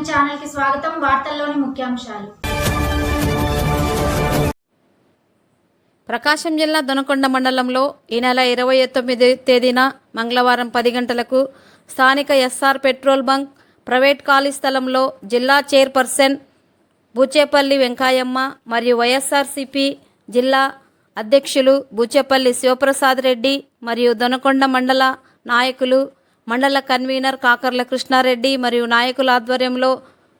Nine ఛానల్కి స్వాగతం. వార్తల్లోని ముఖ్యాంశాలు. ప్రకాశం జిల్లా దొనకొండ మండలంలో ఈ నెల ఇరవై తొమ్మిది తేదీన మంగళవారం పది గంటలకు స్థానిక ఎస్ఆర్ పెట్రోల్ బంక్ ప్రైవేట్ ఖాళీ స్థలంలో జిల్లా చైర్పర్సన్ బూచేపల్లి వెంకాయమ్మ మరియు వైఎస్ఆర్సిపి జిల్లా అధ్యక్షులు బూచేపల్లి శివప్రసాద్ రెడ్డి మరియు దొనకొండ మండల నాయకులు మండల కన్వీనర్ కాకర్ల కృష్ణారెడ్డి మరియు నాయకుల ఆధ్వర్యంలో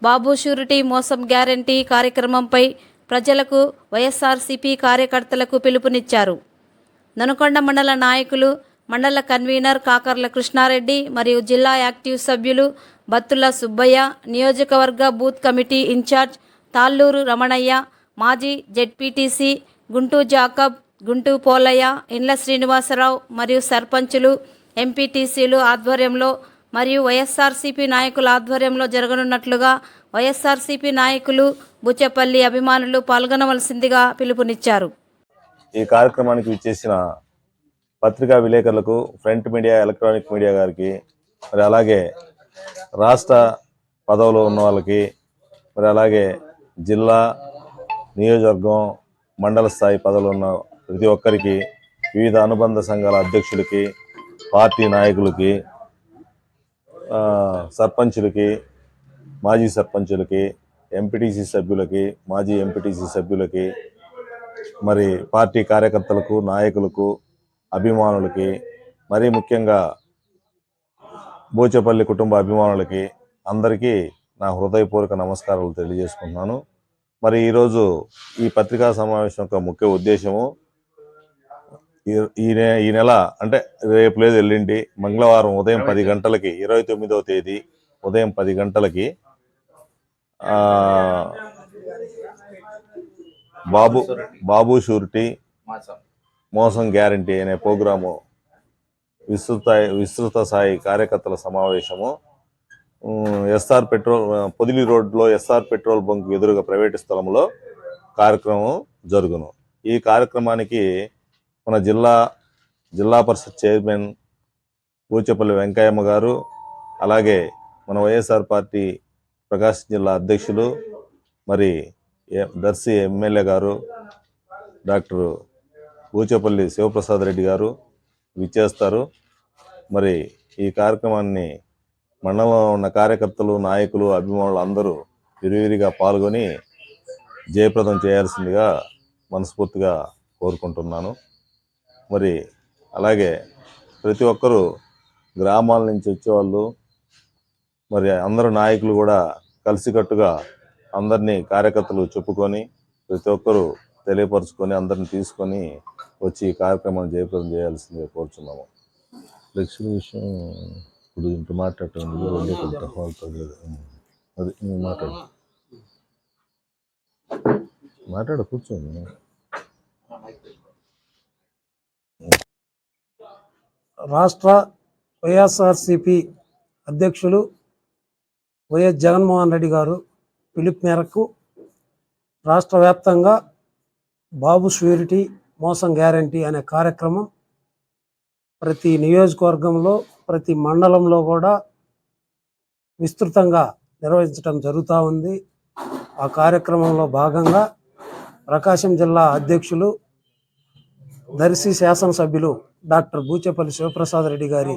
బాబు షూరిటీ మోసం గ్యారంటీ కార్యక్రమంపై ప్రజలకు వైఎస్ఆర్సీపీ కార్యకర్తలకు పిలుపునిచ్చారు. ననుకొండ మండల నాయకులు మండల కన్వీనర్ కాకర్ల కృష్ణారెడ్డి మరియు జిల్లా యాక్టివ్ సభ్యులు బత్తుల సుబ్బయ్య నియోజకవర్గ booth committee incharge Talluru Ramanaiah మాజీ జెడ్పీటీసీ గుంటూ జాకబ్ గుంటూ పోలయ్య ఇండ్ల శ్రీనివాసరావు మరియు సర్పంచులు ఎంపీటీసీలు ఆధ్వర్యంలో మరియు వైఎస్ఆర్సీపీ నాయకుల ఆధ్వర్యంలో జరగనున్నట్లుగా వైఎస్ఆర్సీపీ నాయకులు బుచ్చెపల్లి అభిమానులు పాల్గొనవలసిందిగా పిలుపునిచ్చారు. ఈ కార్యక్రమానికి విచ్చేసిన పత్రికా విలేకరులకు ఫ్రంట్ మీడియా ఎలక్ట్రానిక్ మీడియా గారికి మరి అలాగే రాష్ట్ర పదవులో ఉన్న వాళ్ళకి మరి అలాగే జిల్లా నియోజకవర్గం మండల స్థాయి పదవులు ఉన్న ప్రతి ఒక్కరికి వివిధ అనుబంధ సంఘాల అధ్యక్షులకి పార్టీ నాయకులకి సర్పంచులకి మాజీ సర్పంచులకి ఎంపీటీసీ సభ్యులకి మాజీ ఎంపీటీసీ సభ్యులకి మరి పార్టీ కార్యకర్తలకు నాయకులకు అభిమానులకి మరీ ముఖ్యంగా బోచపల్లి కుటుంబ అభిమానులకి అందరికీ నా హృదయపూర్వక నమస్కారాలు తెలియజేసుకుంటున్నాను. మరి ఈరోజు ఈ పత్రికా సమావేశం యొక్క ముఖ్య ఉద్దేశము ఈ- ఈ నె- ఈ నెల అంటే రేపు లేదు ఎల్లుండి మంగళవారం ఉదయం పది గంటలకి ఇరవై తొమ్మిదవ తేదీ ఉదయం పది గంటలకి బాబు బాబు షూరిటీ మోసం గ్యారంటీ అనే ప్రోగ్రాము విస్తృత విస్తృత స్థాయి కార్యకర్తల సమావేశము. ఎస్ఆర్ పెట్రోల్ పొదిలి రోడ్లో ఎస్ఆర్ పెట్రోల్ బంక్ ఎదురుగా ప్రైవేటు స్థలంలో కార్యక్రమం జరుగును. ఈ కార్యక్రమానికి మన జిల్లా జిల్లా పరిషత్ చైర్మన్ పూచపల్లి వెంకయ్యమ్మ గారు అలాగే మన వైఎస్ఆర్ పార్టీ ప్రకాశం జిల్లా అధ్యక్షులు మరి దర్శి ఎమ్మెల్యే గారు డాక్టర్ పూచపల్లి శివప్రసాద్ రెడ్డి గారు విచ్చేస్తారు. మరి ఈ కార్యక్రమాన్ని మండలంలో ఉన్న కార్యకర్తలు నాయకులు అభిమానులు అందరూ విరివిరిగా పాల్గొని జయప్రదం చేయాల్సిందిగా మనస్ఫూర్తిగా కోరుకుంటున్నాను. మరి అలాగే ప్రతి ఒక్కరూ గ్రామాల నుంచి వచ్చేవాళ్ళు మరి అందరు నాయకులు కూడా కలిసికట్టుగా అందరినీ కార్యకర్తలు చెప్పుకొని ప్రతి ఒక్కరూ తెలియపరుచుకొని అందరిని తీసుకొని వచ్చి ఈ కార్యక్రమాన్ని జయప్రదం చేయాల్సిందిగా కోరుచున్నాము. లక్ష్మి విషయం ఇప్పుడు ఇంత మాట్లాడటం రెండే కొంత అది నువ్వు మాట్లాడు. మాట్లాడు కూర్చోండి రాష్ట్ర వైఎస్ఆర్సిపి అధ్యక్షులు వైఎస్ జగన్మోహన్ రెడ్డి గారు పిలుపు మేరకు రాష్ట్ర వ్యాప్తంగా బాబు ష్యూరిటీ మోసం గ్యారంటీ అనే కార్యక్రమం ప్రతి నియోజకవర్గంలో ప్రతి మండలంలో కూడా విస్తృతంగా నిర్వహించడం జరుగుతూ ఉంది. ఆ కార్యక్రమంలో భాగంగా ప్రకాశం జిల్లా అధ్యక్షులు దర్శి శాసనసభ్యులు డాక్టర్ బూచేపల్లి శివప్రసాద్ రెడ్డి గారి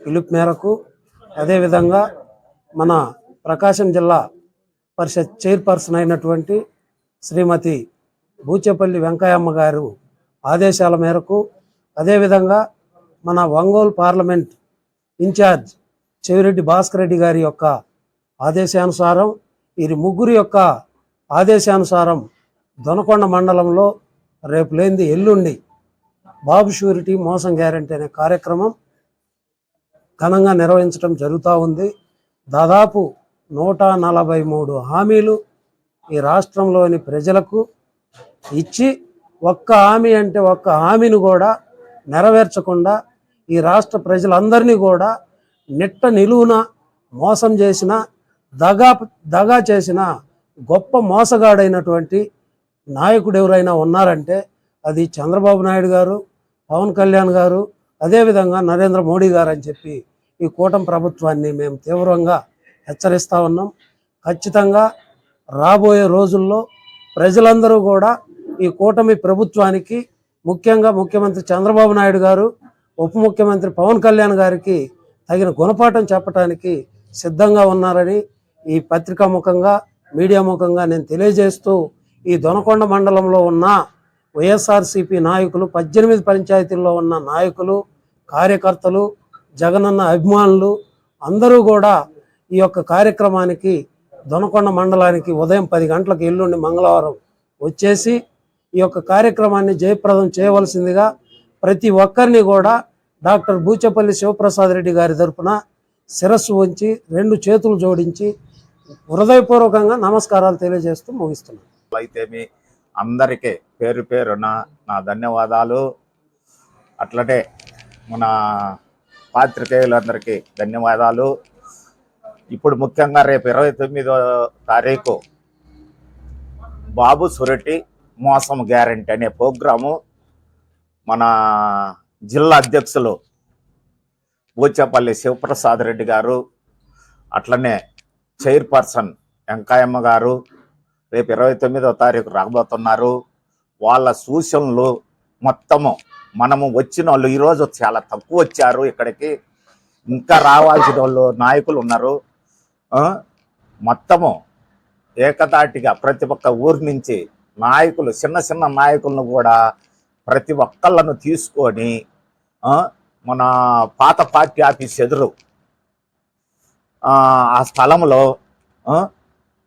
పిలుపు మేరకు అదేవిధంగా మన ప్రకాశం జిల్లా పరిషత్ చైర్పర్సన్ అయినటువంటి శ్రీమతి బూచేపల్లి వెంకయ్యమ్మ గారు ఆదేశాల మేరకు అదేవిధంగా మన ఒంగోలు పార్లమెంట్ ఇన్ఛార్జ్ చెవిరెడ్డి భాస్కర్ రెడ్డి గారి యొక్క ఆదేశానుసారం వీరి ముగ్గురు యొక్క ఆదేశానుసారం దొనకొండ మండలంలో రేపు లేనిది ఎల్లుండి బాబు షూరిటీ మోసం గ్యారంటీ అనే కార్యక్రమం ఘనంగా నిర్వహించడం జరుగుతూ ఉంది. దాదాపు నూట నలభై మూడు హామీలు ఈ రాష్ట్రంలోని ప్రజలకు ఇచ్చి ఒక్క హామీ అంటే ఒక్క హామీని కూడా నెరవేర్చకుండా ఈ రాష్ట్ర ప్రజలందరినీ కూడా నిట్ట నిలువున మోసం చేసిన దగా దగా చేసిన గొప్ప మోసగాడైనటువంటి నాయకుడు ఎవరైనా ఉన్నారంటే అది చంద్రబాబు నాయుడు గారు పవన్ కళ్యాణ్ గారు అదేవిధంగా నరేంద్ర మోడీ గారు అని చెప్పి ఈ కూటమి ప్రభుత్వాన్ని మేము తీవ్రంగా హెచ్చరిస్తూ ఉన్నాం. ఖచ్చితంగా రాబోయే రోజుల్లో ప్రజలందరూ కూడా ఈ కూటమి ప్రభుత్వానికి ముఖ్యంగా ముఖ్యమంత్రి చంద్రబాబు నాయుడు గారు ఉప ముఖ్యమంత్రి పవన్ కళ్యాణ్ గారికి తగిన గుణపాఠం చెప్పడానికి సిద్ధంగా ఉన్నారని ఈ పత్రికా ముఖంగా మీడియా ముఖంగా నేను తెలియజేస్తూ ఈ దొనకొండ మండలంలో ఉన్న వైఎస్ఆర్సిపి నాయకులు పద్దెనిమిది పంచాయతీల్లో ఉన్న నాయకులు కార్యకర్తలు జగనన్న అభిమానులు అందరూ కూడా ఈ యొక్క కార్యక్రమానికి దొనకొండ మండలానికి ఉదయం పది గంటలకు ఎల్లుండి మంగళవారం వచ్చేసి ఈ యొక్క కార్యక్రమాన్ని జయప్రదం చేయవలసిందిగా ప్రతి ఒక్కరిని కూడా డాక్టర్ బూచపల్లి శివప్రసాద్ రెడ్డి గారి తరఫున శిరస్సు ఉంచి రెండు చేతులు జోడించి హృదయపూర్వకంగా నమస్కారాలు తెలియజేస్తూ ముగిస్తున్నాను. అయితే అందరికీ పేరు పేరున నా ధన్యవాదాలు. అట్లనే మన పాత్రికేయులందరికీ ధన్యవాదాలు. ఇప్పుడు ముఖ్యంగా రేపు ఇరవై తొమ్మిదో తారీఖు బాబు సురటి మోసం గ్యారంటీ అనే ప్రోగ్రాము మన జిల్లా అధ్యక్షులు బూచేపల్లి శివప్రసాద్ రెడ్డి గారు అట్లనే చైర్పర్సన్ వెంకాయమ్మ గారు రేపు ఇరవై తొమ్మిదో తారీఖు రాబోతున్నారు. వాళ్ళ సూచనలు మొత్తము మనము వచ్చిన వాళ్ళు ఈరోజు చాలా తక్కువ వచ్చారు ఇక్కడికి. ఇంకా రావాల్సిన వాళ్ళు నాయకులు ఉన్నారు. మొత్తము ఏకతాటిగా ప్రతి ఒక్క ఊరి నుంచి నాయకులు చిన్న చిన్న నాయకులను కూడా ప్రతి ఒక్కళ్ళను తీసుకొని మన పాత పార్టీ ఆఫీస్ ఎదురు ఆ స్థలంలో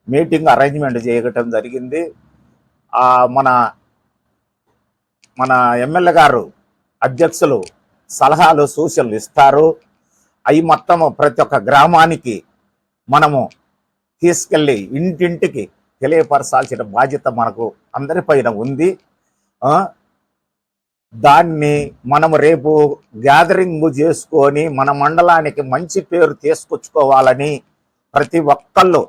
మీటింగ్ అరేంజ్మెంట్ చేయటం జరిగింది. మన మన ఎమ్మెల్యే గారు అధ్యక్షులు సలహాలు సూచనలు ఇస్తారు. అవి మొత్తము ప్రతి ఒక్క గ్రామానికి మనము తీసుకెళ్ళి ఇంటింటికి తెలియపరచాల్సిన బాధ్యత మనకు అందరిపైన ఉంది. దాన్ని మనము రేపు గ్యాదరింగ్ చేసుకొని మన మండలానికి మంచి పేరు తీసుకొచ్చుకోవాలని ప్రతి ఒక్కళ్ళు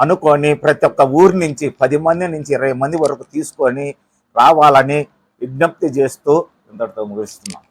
అనుకొని ప్రతి ఒక్క ఊరి నుంచి పది మంది నుంచి ఇరవై మంది వరకు తీసుకొని రావాలని విజ్ఞప్తి చేస్తూ ఇంతటితో ముగిస్తున్నాం.